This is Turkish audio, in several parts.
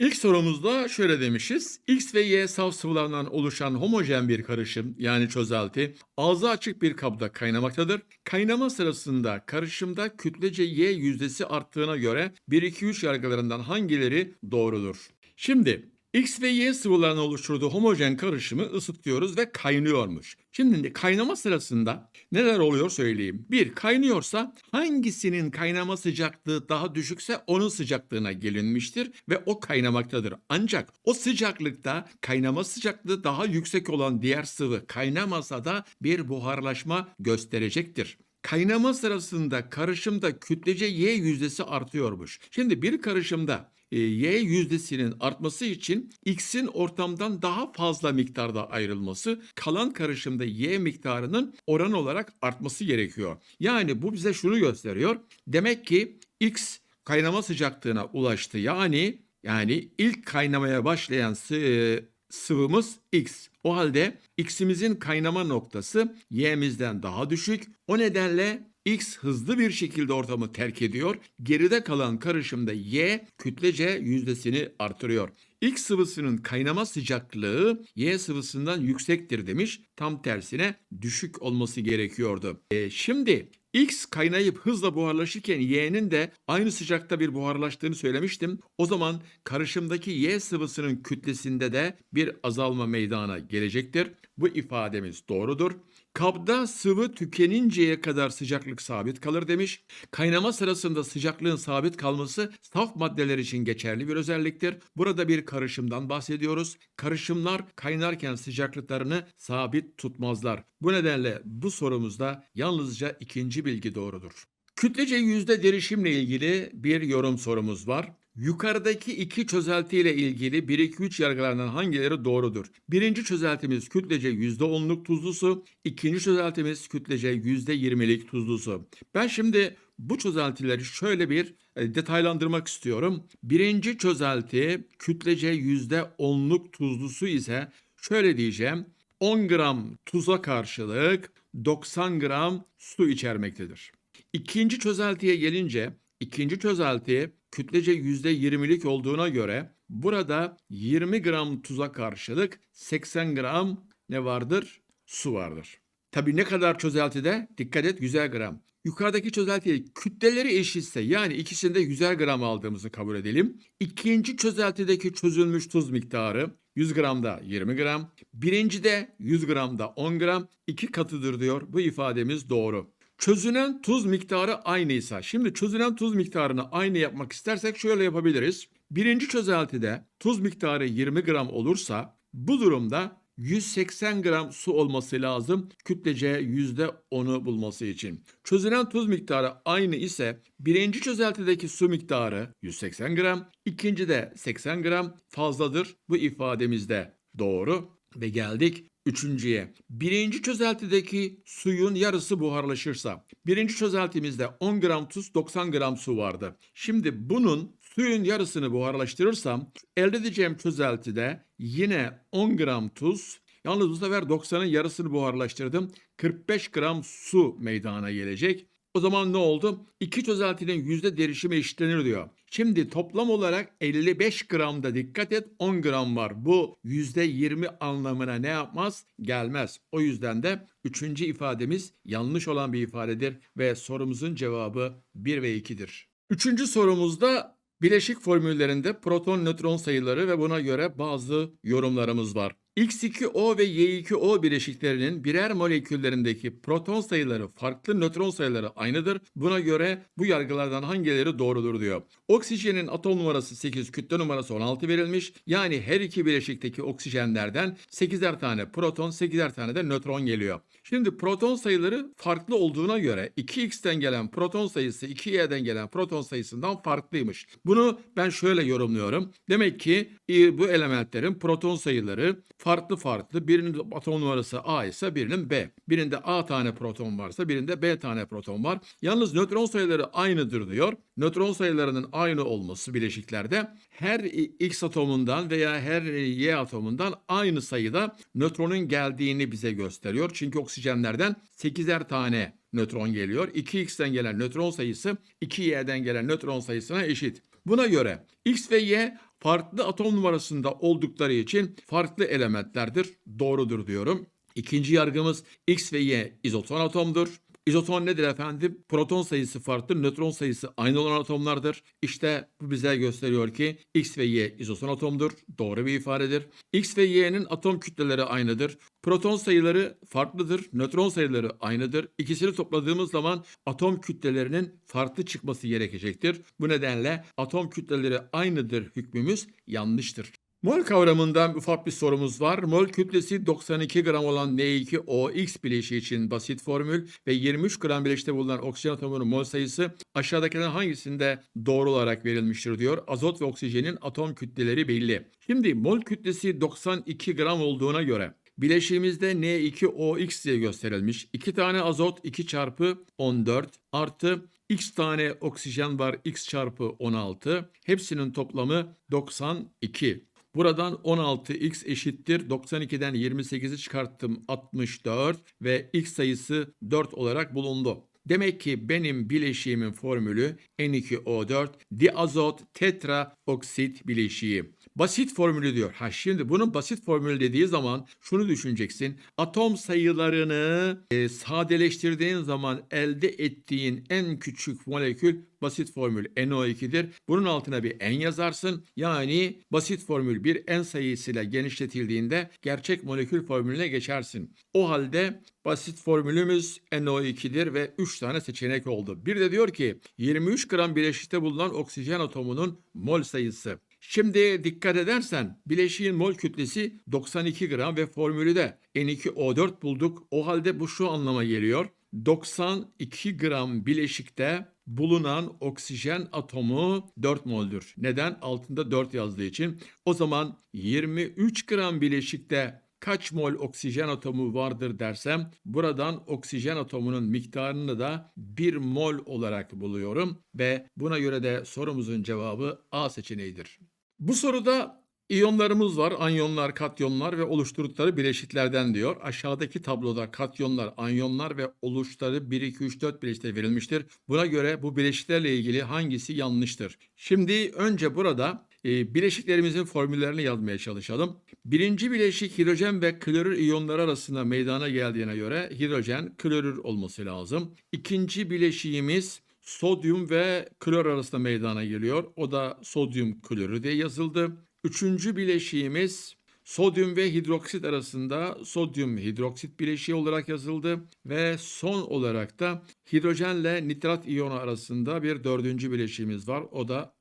İlk sorumuzda şöyle demişiz. X ve Y saf sıvılarından oluşan homojen bir karışım yani çözelti ağzı açık bir kabda kaynamaktadır. Kaynama sırasında karışımda kütlece Y yüzdesi arttığına göre 1-2-3 yargılarından hangileri doğrudur? Şimdi X ve Y sıvılarının oluşturduğu homojen karışımı ısıtıyoruz ve kaynıyormuş. Şimdi kaynama sırasında neler oluyor söyleyeyim. Bir, kaynıyorsa hangisinin kaynama sıcaklığı daha düşükse onun sıcaklığına gelinmiştir ve o kaynamaktadır. Ancak o sıcaklıkta kaynama sıcaklığı daha yüksek olan diğer sıvı kaynamasa da bir buharlaşma gösterecektir. Kaynama sırasında karışımda kütlece Y yüzdesi artıyormuş. Şimdi bir karışımda Y yüzdesinin artması için X'in ortamdan daha fazla miktarda ayrılması, kalan karışımda Y miktarının oran olarak artması gerekiyor. Yani bu bize şunu gösteriyor. Demek ki X kaynama sıcaklığına ulaştı. Yani yani ilk kaynamaya başlayan e, sıvımız X. O halde X'imizin kaynama noktası Y'mizden daha düşük. O nedenle X hızlı bir şekilde ortamı terk ediyor. Geride kalan karışımda Y kütlece yüzdesini artırıyor. X sıvısının kaynama sıcaklığı Y sıvısından yüksektir demiş. Tam tersine düşük olması gerekiyordu. E, şimdi X kaynayıp hızla buharlaşırken Y'nin de aynı sıcakta bir buharlaştığını söylemiştim. O zaman karışımdaki Y sıvısının kütlesinde de bir azalma meydana gelecektir. Bu ifademiz doğrudur. Kabda sıvı tükeninceye kadar sıcaklık sabit kalır demiş. Kaynama sırasında sıcaklığın sabit kalması saf maddeler için geçerli bir özelliktir. Burada bir karışımdan bahsediyoruz. Karışımlar kaynarken sıcaklıklarını sabit tutmazlar. Bu nedenle bu sorumuzda yalnızca ikinci bilgi doğrudur. Kütlece yüzde derişimle ilgili bir yorum sorumuz var. Yukarıdaki iki çözelti ile ilgili 1-2-3 yargılarından hangileri doğrudur? Birinci çözeltimiz kütlece %10'luk tuzlu su, ikinci çözeltimiz kütlece %20'lik tuzlu su. Ben şimdi bu çözeltileri şöyle bir e, detaylandırmak istiyorum. Birinci çözelti kütlece %10'luk tuzlu su ise şöyle diyeceğim. 10 gram tuza karşılık 90 gram su içermektedir. İkinci çözeltiye gelince ikinci çözelti kütlece %20'lik olduğuna göre burada 20 gram tuza karşılık 80 gram ne vardır? Su vardır. Tabii ne kadar çözeltide? Dikkat et 100 gram. Yukarıdaki çözeltiye kütleleri eşitse yani ikisinde 100 gram aldığımızı kabul edelim. İkinci çözeltideki çözülmüş tuz miktarı 100 gramda 20 gram. Birincide 100 gramda 10 gram. iki katıdır diyor. Bu ifademiz doğru. Çözünen tuz miktarı aynıysa, şimdi çözünen tuz miktarını aynı yapmak istersek şöyle yapabiliriz. Birinci çözeltide tuz miktarı 20 gram olursa bu durumda 180 gram su olması lazım kütlece %10'u bulması için. Çözünen tuz miktarı aynı ise birinci çözeltideki su miktarı 180 gram, ikincide 80 gram fazladır. Bu ifademizde doğru ve geldik Üçüncüye, birinci çözeltideki suyun yarısı buharlaşırsa, birinci çözeltimizde 10 gram tuz 90 gram su vardı. Şimdi bunun suyun yarısını buharlaştırırsam elde edeceğim çözeltide yine 10 gram tuz, yalnız bu sefer 90'ın yarısını buharlaştırdım. 45 gram su meydana gelecek. O zaman ne oldu? İki çözeltinin yüzde derişimi eşitlenir diyor. Şimdi toplam olarak 55 gramda dikkat et 10 gram var. Bu yüzde 20 anlamına ne yapmaz? Gelmez. O yüzden de üçüncü ifademiz yanlış olan bir ifadedir ve sorumuzun cevabı 1 ve 2'dir. Üçüncü sorumuzda bileşik formüllerinde proton nötron sayıları ve buna göre bazı yorumlarımız var. X2O ve Y2O bileşiklerinin birer moleküllerindeki proton sayıları farklı nötron sayıları aynıdır. Buna göre bu yargılardan hangileri doğrudur diyor. Oksijenin atom numarası 8, kütle numarası 16 verilmiş. Yani her iki bileşikteki oksijenlerden 8'er tane proton, 8'er tane de nötron geliyor. Şimdi proton sayıları farklı olduğuna göre 2x'ten gelen proton sayısı 2y'den gelen proton sayısından farklıymış. Bunu ben şöyle yorumluyorum. Demek ki e, bu elementlerin proton sayıları farklı farklı. Birinin atom numarası A ise birinin B. Birinde A tane proton varsa birinde B tane proton var. Yalnız nötron sayıları aynıdır diyor. Nötron sayılarının aynı olması bileşiklerde her X atomundan veya her Y atomundan aynı sayıda nötronun geldiğini bize gösteriyor. Çünkü oksijenlerden 8'er tane nötron geliyor. 2x'ten gelen nötron sayısı 2y'den gelen nötron sayısına eşit. Buna göre X ve Y farklı atom numarasında oldukları için farklı elementlerdir. Doğrudur diyorum. İkinci yargımız X ve Y izoton atomdur. İzoton nedir efendim? Proton sayısı farklı, nötron sayısı aynı olan atomlardır. İşte bu bize gösteriyor ki X ve Y izoton atomdur. Doğru bir ifadedir. X ve Y'nin atom kütleleri aynıdır. Proton sayıları farklıdır, nötron sayıları aynıdır. İkisini topladığımız zaman atom kütlelerinin farklı çıkması gerekecektir. Bu nedenle atom kütleleri aynıdır hükmümüz yanlıştır. Mol kavramından ufak bir sorumuz var. Mol kütlesi 92 gram olan N2OX bileşiği için basit formül ve 23 gram bileşikte bulunan oksijen atomunun mol sayısı aşağıdakilerden hangisinde doğru olarak verilmiştir diyor. Azot ve oksijenin atom kütleleri belli. Şimdi mol kütlesi 92 gram olduğuna göre Bileşiğimizde N2OX diye gösterilmiş. 2 tane azot 2 çarpı 14 artı X tane oksijen var X çarpı 16. Hepsinin toplamı 92. Buradan 16x eşittir. 92'den 28'i çıkarttım 64 ve x sayısı 4 olarak bulundu. Demek ki benim bileşiğimin formülü N2O4 diazot tetra oksit bileşiği. Basit formülü diyor. Ha şimdi bunun basit formülü dediği zaman şunu düşüneceksin. Atom sayılarını e, sadeleştirdiğin zaman elde ettiğin en küçük molekül basit formül NO2'dir. Bunun altına bir N yazarsın. Yani basit formül bir N sayısıyla genişletildiğinde gerçek molekül formülüne geçersin. O halde basit formülümüz NO2'dir ve 3 tane seçenek oldu. Bir de diyor ki 23 gram bileşikte bulunan oksijen atomunun mol sayısı. Şimdi dikkat edersen bileşiğin mol kütlesi 92 gram ve formülü de N2O4 bulduk. O halde bu şu anlama geliyor. 92 gram bileşikte bulunan oksijen atomu 4 moldür. Neden? Altında 4 yazdığı için. O zaman 23 gram bileşikte kaç mol oksijen atomu vardır dersem buradan oksijen atomunun miktarını da 1 mol olarak buluyorum ve buna göre de sorumuzun cevabı A seçeneğidir. Bu soruda iyonlarımız var. Anyonlar, katyonlar ve oluşturdukları bileşiklerden diyor. Aşağıdaki tabloda katyonlar, anyonlar ve oluşları 1, 2, 3, 4 bileşikte verilmiştir. Buna göre bu bileşiklerle ilgili hangisi yanlıştır? Şimdi önce burada e, bileşiklerimizin formüllerini yazmaya çalışalım. Birinci bileşik hidrojen ve klorür iyonları arasında meydana geldiğine göre hidrojen klorür olması lazım. İkinci bileşiğimiz sodyum ve klor arasında meydana geliyor. O da sodyum klorü diye yazıldı. Üçüncü bileşiğimiz sodyum ve hidroksit arasında sodyum hidroksit bileşiği olarak yazıldı ve son olarak da hidrojenle nitrat iyonu arasında bir dördüncü bileşiğimiz var. O da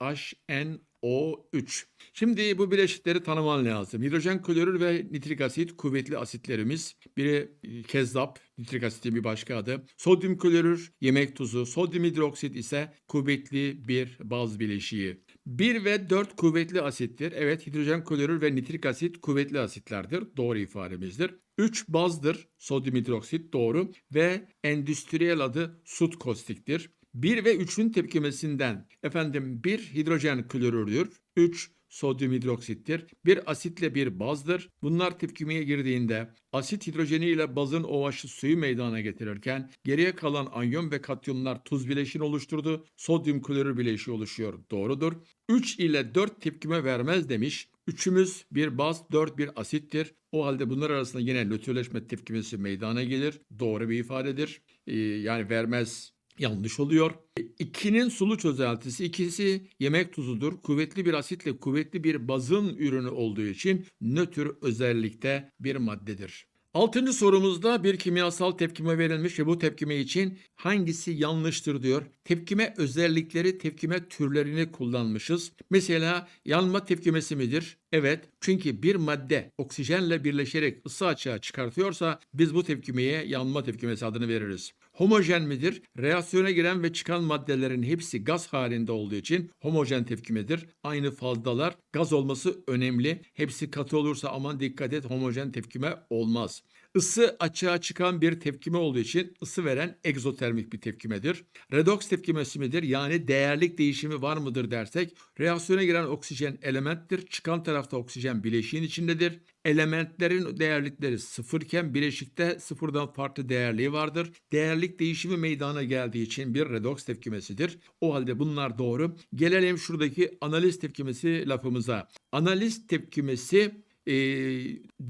HNO3. Şimdi bu bileşikleri tanıman lazım. Hidrojen klorür ve nitrik asit kuvvetli asitlerimiz. Biri e, kezzap, nitrik asitin bir başka adı. Sodyum klorür yemek tuzu, sodyum hidroksit ise kuvvetli bir baz bileşiği. 1 ve 4 kuvvetli asittir. Evet hidrojen klorür ve nitrik asit kuvvetli asitlerdir. Doğru ifademizdir. 3 bazdır. Sodyum hidroksit doğru ve endüstriyel adı sut kostiktir. 1 ve 3'ün tepkimesinden efendim 1 hidrojen klorürdür. 3 sodyum hidroksittir. Bir asitle bir bazdır. Bunlar tepkimeye girdiğinde asit hidrojeni ile bazın OH'ı suyu meydana getirirken geriye kalan anyon ve katyonlar tuz bileşini oluşturdu. Sodyum klorür bileşiği oluşuyor. Doğrudur. 3 ile 4 tepkime vermez demiş. Üçümüz bir baz, dört bir asittir. O halde bunlar arasında yine nötrleşme tepkimesi meydana gelir. Doğru bir ifadedir. Ee, yani vermez yanlış oluyor. İkinin sulu çözeltisi ikisi yemek tuzudur. Kuvvetli bir asitle kuvvetli bir bazın ürünü olduğu için nötr özellikte bir maddedir. Altıncı sorumuzda bir kimyasal tepkime verilmiş ve bu tepkime için hangisi yanlıştır diyor. Tepkime özellikleri, tepkime türlerini kullanmışız. Mesela yanma tepkimesi midir? Evet, çünkü bir madde oksijenle birleşerek ısı açığa çıkartıyorsa biz bu tepkimeye yanma tepkimesi adını veririz. Homojen midir? Reaksiyona giren ve çıkan maddelerin hepsi gaz halinde olduğu için homojen tepkimedir. Aynı fazdalar gaz olması önemli. Hepsi katı olursa aman dikkat et homojen tepkime olmaz. Isı açığa çıkan bir tepkime olduğu için ısı veren egzotermik bir tepkimedir. Redoks tepkimesi midir? Yani değerlik değişimi var mıdır dersek reaksiyona giren oksijen elementtir. Çıkan tarafta oksijen bileşiğin içindedir. Elementlerin değerlikleri sıfırken bileşikte sıfırdan farklı değerliği vardır. Değerlik değişimi meydana geldiği için bir redoks tepkimesidir. O halde bunlar doğru. Gelelim şuradaki analiz tepkimesi lafımıza. Sorularımıza analiz tepkimesi e,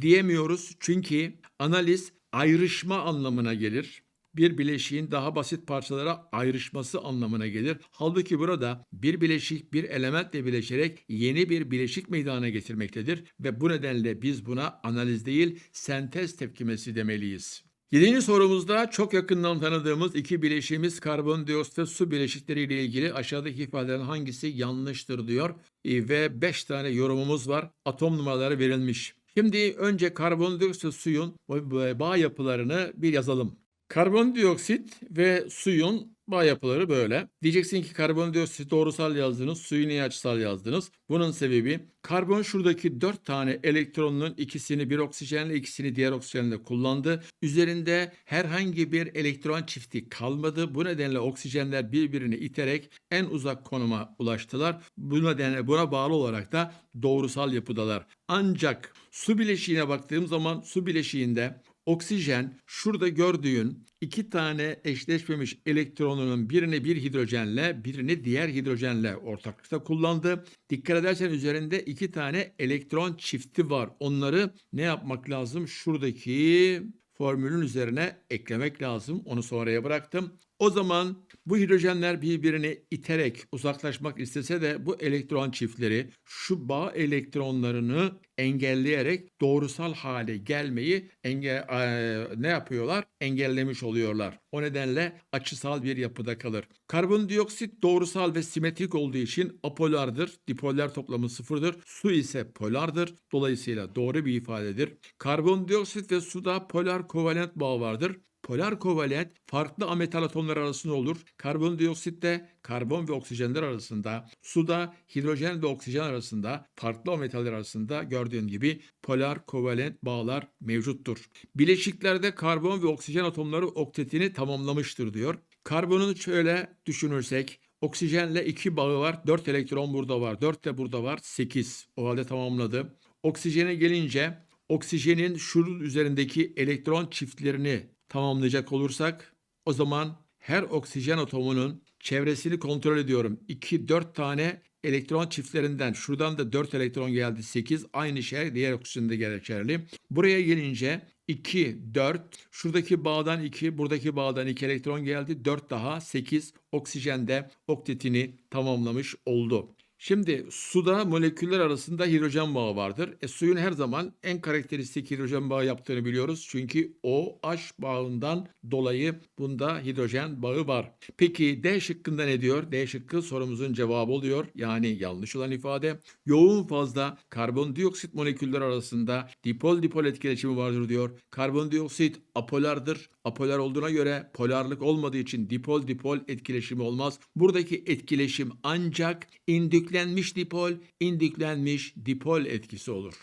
diyemiyoruz. Çünkü analiz ayrışma anlamına gelir. Bir bileşiğin daha basit parçalara ayrışması anlamına gelir. Halbuki burada bir bileşik bir elementle birleşerek yeni bir bileşik meydana getirmektedir ve bu nedenle biz buna analiz değil sentez tepkimesi demeliyiz. Yedinci sorumuzda çok yakından tanıdığımız iki bileşiğimiz karbondioksit ve su bileşikleriyle ilgili aşağıdaki ifadelerin hangisi yanlıştır diyor E, ve 5 tane yorumumuz var. Atom numaraları verilmiş. Şimdi önce karbondioksit suyun bağ yapılarını bir yazalım. Karbondioksit ve suyun bağ yapıları böyle. Diyeceksin ki karbondioksit doğrusal yazdınız, suyu niye açısal yazdınız? Bunun sebebi karbon şuradaki 4 tane elektronun ikisini bir oksijenle ikisini diğer oksijenle kullandı. Üzerinde herhangi bir elektron çifti kalmadı. Bu nedenle oksijenler birbirini iterek en uzak konuma ulaştılar. Bu nedenle buna bağlı olarak da doğrusal yapıdalar. Ancak su bileşiğine baktığım zaman su bileşiğinde Oksijen şurada gördüğün iki tane eşleşmemiş elektronunun birini bir hidrojenle birini diğer hidrojenle ortaklıkta kullandı. Dikkat edersen üzerinde iki tane elektron çifti var. Onları ne yapmak lazım? Şuradaki formülün üzerine eklemek lazım. Onu sonraya bıraktım. O zaman bu hidrojenler birbirini iterek uzaklaşmak istese de bu elektron çiftleri şu bağ elektronlarını engelleyerek doğrusal hale gelmeyi enge e, ne yapıyorlar? Engellemiş oluyorlar. O nedenle açısal bir yapıda kalır. Karbondioksit doğrusal ve simetrik olduğu için apolardır. Dipoller toplamı sıfırdır. Su ise polardır. Dolayısıyla doğru bir ifadedir. Karbondioksit ve suda polar kovalent bağ vardır. Polar kovalent farklı ametal atomlar arasında olur. Karbondioksitte karbon ve oksijenler arasında, suda hidrojen ve oksijen arasında, farklı ametaller arasında gördüğün gibi polar kovalent bağlar mevcuttur. Bileşiklerde karbon ve oksijen atomları oktetini tamamlamıştır diyor. Karbonun şöyle düşünürsek Oksijenle iki bağı var. 4 elektron burada var. 4 de burada var. 8. O halde tamamladı. Oksijene gelince oksijenin şunun üzerindeki elektron çiftlerini tamamlayacak olursak o zaman her oksijen atomunun çevresini kontrol ediyorum. 2 4 tane elektron çiftlerinden şuradan da 4 elektron geldi 8 aynı şey diğer oksijende geçerli. Buraya gelince 2 4 şuradaki bağdan 2 buradaki bağdan 2 elektron geldi 4 daha 8 oksijende oktetini tamamlamış oldu. Şimdi suda moleküller arasında hidrojen bağı vardır. E, suyun her zaman en karakteristik hidrojen bağı yaptığını biliyoruz. Çünkü OH bağından dolayı bunda hidrojen bağı var. Peki D şıkkında ne diyor? D şıkkı sorumuzun cevabı oluyor. Yani yanlış olan ifade. Yoğun fazla karbondioksit moleküller arasında dipol dipol etkileşimi vardır diyor. Karbondioksit apolardır. Apolar olduğuna göre polarlık olmadığı için dipol dipol etkileşimi olmaz. Buradaki etkileşim ancak indüklenmiş dipol, indüklenmiş dipol etkisi olur.